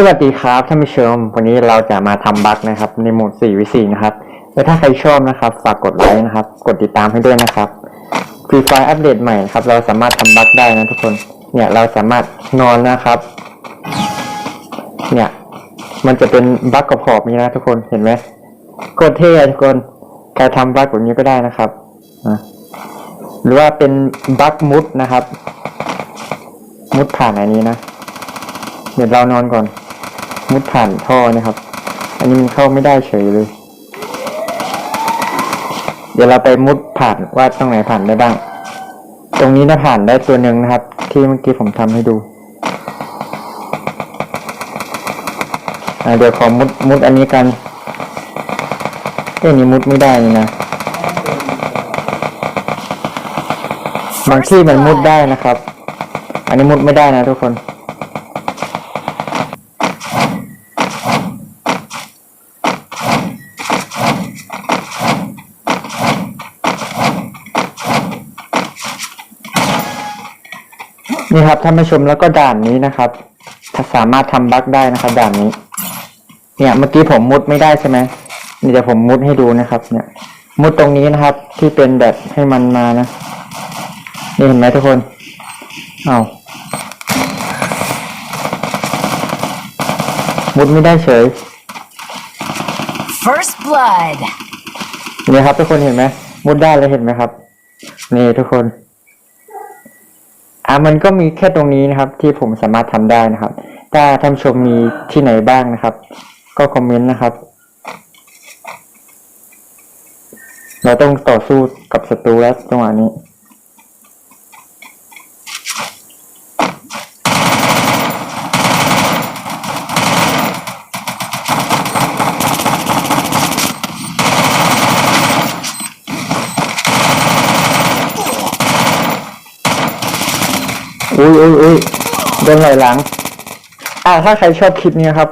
สวัสดีครับท่านผู้ชม วันนี้เราจะมาทำบั๊กนะครับ ในโหมด4วิ4นะครับและถ้าใครชอบนะครับ ฝากกดไลค์นะครับ กดติดตามให้ด้วยนะครับฟรีไฟอัปเดตใหม่ครับ เราสามารถทำบั๊กได้นะทุกคน เนี่ยเราสามารถนอนนะครับ เนี่ยมันจะเป็นบั๊กกับขอบนี้นะทุกคนเห็นไหมโคตรเท่ทุกคนใครทำบั๊กแบบนี้ก็ได้นะครับหรือว่าเป็นบั๊กมุดนะครับ มุดผ่านอันนี้นะเดี๋ยวเรานอนก่อน มุดผ่านท่อนะครับ อันนี้มันเข้าไม่ได้เฉยเลย เดี๋ยวเราไปมุดผ่านว่าตรงไหนผ่านได้บ้าง ตรงนี้นะผ่านได้ตัวหนึ่งนะครับ ที่เมื่อกี้ผมทำให้ดูเดี๋ยวขอมุดมุดอันนี้กันเอ้ยนี่มุดไม่ได้นี่นะบางที่มันมุดได้นะครับ อันนี้มุดไม่ได้นะทุกคน นี่ครับท่านผู้ชมแล้วก็ด่านนี้นะครับถ้าสามารถทำบั๊กได้นะครับ ด่านนี้ เนี่ยเมื่อกี้ผมมุดไม่ได้ใช่ไหมนี่เดี๋ยวผมมุดให้ดูนะครับ เนี่ย มุดตรงนี้นะครับ ที่เป็นแบบให้มันมานะนี่เห็นไหมทุกคนเอามุดไม่ได้เฉย First blood. นี่ครับทุกคนเห็นไหมมุดได้แล้วเห็นไหมครับ นี่ทุกคน อ่ามันก็มีแค่ตรงนี้นะครับ ที่ผมสามารถทำได้นะครับ ถ้าท่านชมมีที่ไหนบ้างนะครับ ก็คอมเมนต์นะครับ เราต้องต่อสู้กับศัตรูแล้วจังหวะนี้ อุ้ยอุ้ยอุ้ยโดนไหลหลัง อ่าถ้าใครชอบคลิปนี้ครับ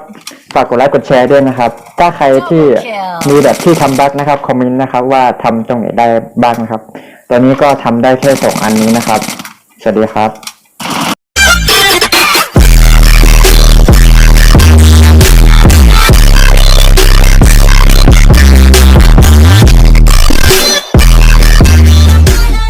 ฝากกดไลค์กดแชร์ด้วยนะครับ ถ้าใครที่มีแบบที่ทำบั๊กนะครับคอมเมนต์นะครับว่าทำตรงไหนได้บ้างนะครับ ตอนนี้ก็ทำได้แค่สองอันนี้นะครับ สวัสดีครับ